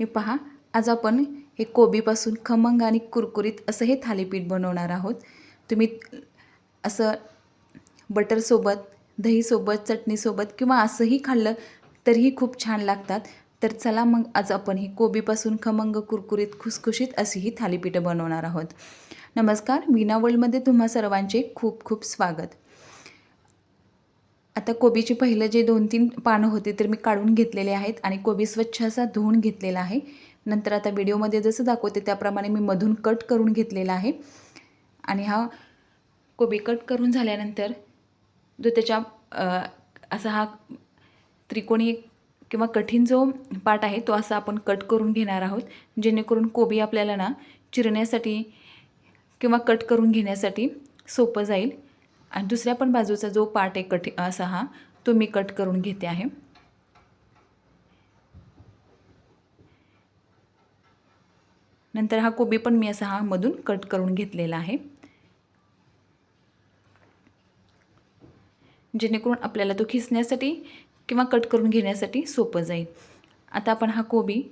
हे पहा आज आपण हे कोबीपासून खमंग आणि कुरकुरीत असं हे थालीपीठ बनवणार आहोत. तुम्ही असं बटरसोबत दहीसोबत चटणीसोबत किंवा असंही खाल्लं तरीही खूप छान लागतात. तर चला मग आज आपण ही कोबीपासून खमंग कुरकुरीत खुसखुशीत अशी ही थालीपीठं बनवणार आहोत. नमस्कार मीना वर्ल्डमध्ये तुम्हा सर्वांचे खूप खूप स्वागत. आता कोबीची पहिलं जे दोन तीन पानं होती तर मी काढून घेतलेले आहेत आणि कोबी स्वच्छ असा धुवून घेतलेला आहे. नंतर आता व्हिडिओमध्ये जसं दाखवते त्याप्रमाणे मी मधून कट करून घेतलेला आहे. आणि हा कोबी कट करून झाल्यानंतर जो त्याच्या असा हा त्रिकोणी किंवा कठीण जो पाट आहे तो असा आपण कट करून घेणार आहोत. जेणेकरून कोबी आपल्याला ना चिरण्यासाठी किंवा कट करून घेण्यासाठी सोपं जाईल. आणि दुसऱ्या पण बाजूचा जो पार्ट आहे कठी असा हा तो मी कट करून घेते आहे. नंतर हा कोबी पण मी असा हा मधून कट करून घेतलेला आहे. जेणेकरून आपल्याला तो खिसण्यासाठी किंवा कट करून घेण्यासाठी सोपं जाईल. आता आपण हा कोबी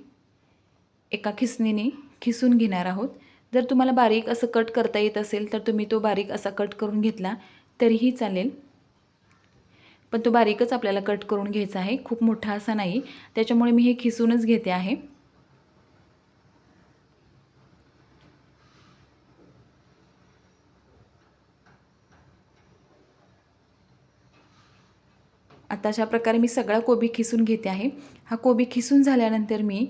एका खिसणीने खिसून घेणार आहोत. जर तुम्हाला बारीक असं कट करता येत असेल तर तुम्ही तो बारीक असा कट करून घेतला तरीही चालेल. पण तो बारीकच आपल्याला कट करून घ्यायचा आहे. खूप मोठा असा नाही. त्याच्यामुळे मी हे खिसूनच घेते आहे. आता अशा प्रकारे मी सगळा कोबी खिसून घेते आहे. हा कोबी खिसून झाल्यानंतर मी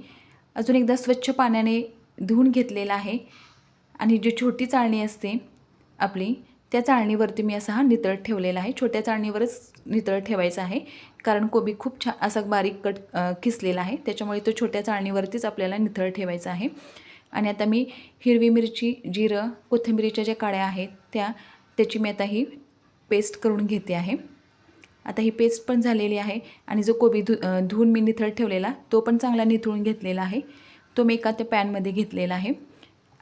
अजून एकदा स्वच्छ पाण्याने धुवून घेतलेला आहे. आणि जी छोटी चाळणी असते आपली त्या चाळणीवरती मी असा हा नितळ ठेवलेला आहे. छोट्या चाळणीवरच नितळ ठेवायचा आहे. कारण कोबी खूप छान असा बारीक कट खिसलेला किसलेला आहे. त्याच्यामुळे तो छोट्या चाळणीवरतीच आपल्याला नितळ ठेवायचा आहे. आणि आता मी हिरवी मिरची जिरं कोथिंबिरीच्या ज्या काळ्या आहेत त्या त्याची मी आता ही पेस्ट करून घेते आहे. आता ही पेस्ट पण झालेली आहे आणि जो कोबी धु धुवून मी निथळ ठेवलेला तो पण चांगला निथळून घेतलेला आहे. तो मी एका त्या पॅनमध्ये घेतलेला आहे.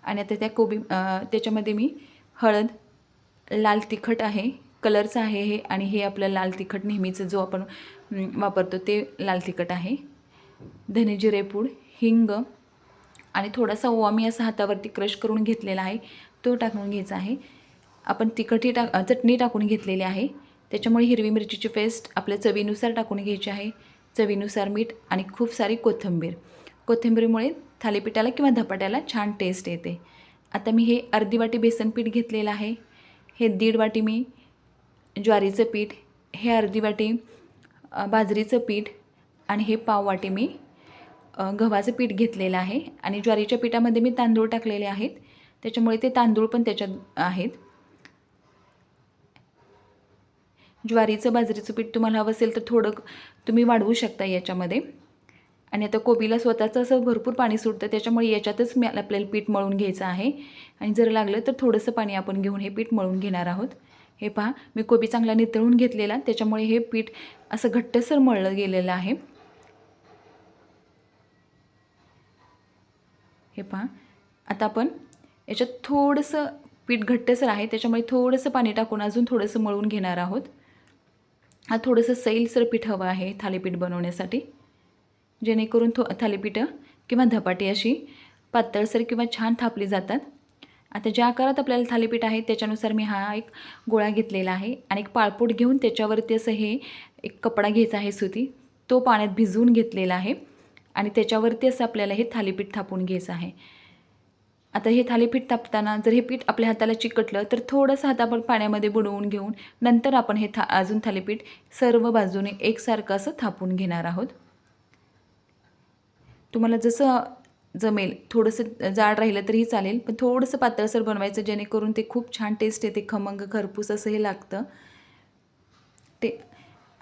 आणि आता त्या कोबी त्याच्यामध्ये मी हळद लाल तिखट आहे कलरचं आहे हे आणि हे आपलं लाल तिखट नेहमीचं जो आपण वापरतो ते लाल तिखट आहे. धने जिरेपूड हिंग आणि थोडासा ओवा मी असा हातावरती क्रश करून घेतलेला आहे तो टाकून घ्यायचा आहे. आपण तिखटही टाक चटणी टाकून घेतलेली आहे. त्याच्यामुळे हिरवी मिरचीची पेस्ट आपल्या चवीनुसार टाकून घ्यायची आहे. चवीनुसार मीठ आणि खूप सारी कोथिंबीर. कोथिंबीरमुळे थालीपीठाला किंवा धपाट्याला छान टेस्ट येते. आता मी हे अर्धी वाटी बेसन पीठ घेतलेलं आहे. हे दीड वाटी मी ज्वारीचं पीठ हे अर्धी वाटी बाजरीचं पीठ आणि हे पाव वाटी मी गव्हाचं पीठ घेतलेलं आहे. आणि ज्वारीच्या पिठामध्ये मी तांदूळ टाकलेले आहेत. त्याच्यामुळे ते तांदूळ पण त्याच्यात आहेत. ज्वारीचं बाजरीचं पीठ तुम्हाला हवं असेल तर थोडं तुम्ही वाढवू शकता याच्यामध्ये. आणि आता कोबीला स्वतःचं असं भरपूर पाणी सुटतं त्याच्यामुळे याच्यातच मी आपल्याला पीठ मळून घ्यायचं आहे. आणि जर लागलं तर थोडंसं पाणी आपण घेऊन हे पीठ मळून घेणार आहोत. हे पहा मी कोबी चांगला नितळून घेतलेला त्याच्यामुळे हे पीठ असं घट्टसर मळलं गेलेलं आहे. हे पहा आता आपण याच्यात थोडंसं पीठ घट्टसर आहे त्याच्यामुळे थोडंसं पाणी टाकून अजून थोडंसं मळून घेणार आहोत. हा थोडंसं सैलसर पीठ हवं आहे थालीपीठ बनवण्यासाठी. जेणेकरून थो थालीपीठं किंवा धपाटी अशी पातळसर किंवा छान थापली जातात. आता ज्या आकारात आपल्याला थालीपीठ आहे त्याच्यानुसार मी हा एक गोळा घेतलेला आहे आणि एक पाळपोट घेऊन त्याच्यावरती असं हे एक कपडा घ्यायचा आहे सुती. तो पाण्यात भिजवून घेतलेला आहे आणि त्याच्यावरती असं आपल्याला हे थालीपीठ थापून घ्यायचं आहे. आता हे थालीपीठ तापताना जर हे पीठ आपल्या हाताला चिकटलं तर थोडंसं हात आपण पाण्यामध्ये बुडवून घेऊन नंतर आपण हे था अजून थालीपीठ सर्व बाजूने एकसारखं असं थापून घेणार आहोत. तुम्हाला जसं जमेल थोडंसं जाड राहिलं तरीही चालेल पण थोडंसं पातळसर बनवायचं जेणेकरून ते खूप छान टेस्ट येते खमंग खरपूस असं हे लागतं. ते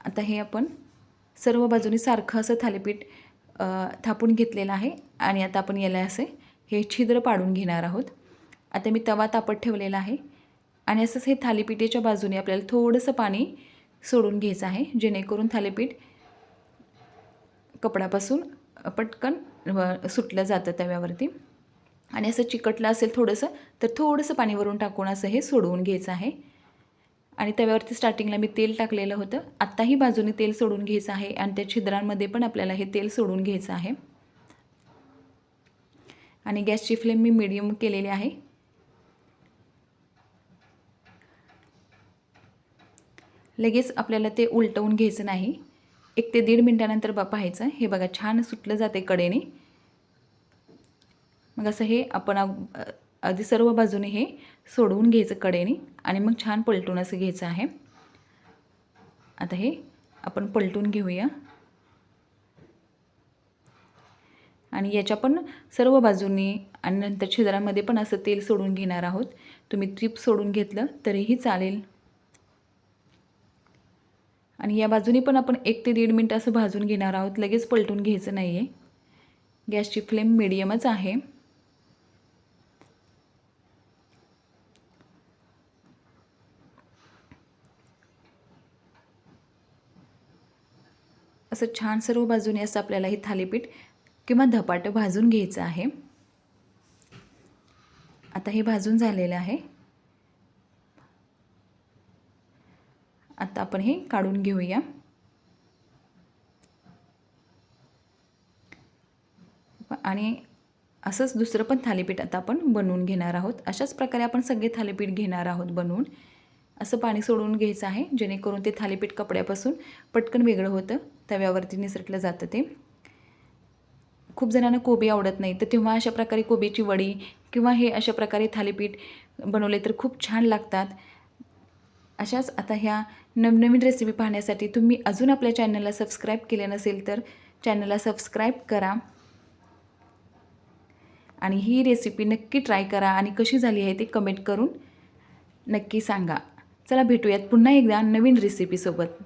आता हे आपण सर्व बाजूनी सारखं असं थालीपीठ थापून घेतलेलं आहे आणि आता आपण याला असे हे छिद्र पाडून घेणार आहोत. आता मी तवा तापत ठेवलेला आहे आणि असंच हे थालीपीठेच्या बाजूने आपल्याला थोडंसं पाणी सोडून घ्यायचं आहे जेणेकरून थालीपीठ कपड्यापासून पटकन सुटलं जातं तव्यावरती. आणि असं चिकटलं असेल थोडंसं तर थोडंसं पाणी वरून टाकून असं हे सोडवून घ्यायचं आहे. आणि तव्यावरती स्टार्टिंगला मी तेल टाकलेलं होतं. आत्ताही बाजूने तेल सोडून घ्यायचं आहे आणि त्या छिद्रांमध्ये पण आपल्याला हे तेल सोडून घ्यायचं आहे. आणि गॅसची फ्लेम मी मिडियम केलेली आहे. लगेच आपल्याला ते उलटवून घ्यायचं नाही. एक ते दीड मिनटानंतर बा पाहायचं. हे बघा छान सुटलं जाते कडेने. मग असं हे आपण आधी सर्व बाजूने हे सोडवून घ्यायचं कडेने आणि मग छान पलटून असं घ्यायचं आहे. आता हे आपण पलटून घेऊया. आणि याच्या पण सर्व बाजूंनी आणि नंतर छिद्रामध्ये पण असं तेल सोडून घेणार आहोत. तुम्ही ट्रीप सोडून घेतलं तरीही चालेल. आणि या बाजूनी पण आपण एक ते दीड मिनटं असं भाजून घेणार आहोत. लगेच पलटून घ्यायचं नाही आहे गॅसची फ्लेम मिडियमच आहे. असं छान सर्व बाजूने असं आपल्याला हे थालीपीठ किंवा धपाटं भाजून घ्यायचं आहे. आता हे भाजून झालेलं आहे आता आपण हे काढून घेऊया. आणि असंच दुसरं पण थालीपीठ आता आपण बनवून घेणार आहोत. अशाच प्रकारे आपण सगळे थालीपीठ घेणार आहोत बनवून. असं पाणी सोडून घ्यायचं आहे जेणेकरून ते थालीपीठ कपड्यापासून पटकन वेगळं होतं. तव्यावरती निसरटलं जातं ते. खूप जणांना कोबी आवडत नाही तर तेव्हा अशा प्रकारे कोबीची वडी किंवा हे अशा प्रकारे थालीपीठ बनवले तर खूप छान लागतात. अशाच आता ह्या नवनवीन रेसिपी पाहण्यासाठी तुम्ही अजून आपल्या चॅनलला सबस्क्राईब केले नसेल तर चॅनलला सबस्क्राईब करा. आणि ही रेसिपी नक्की ट्राय करा आणि कशी झाली आहे ते कमेंट करून नक्की सांगा. चला भेटूयात पुन्हा एकदा नवीन रेसिपीसोबत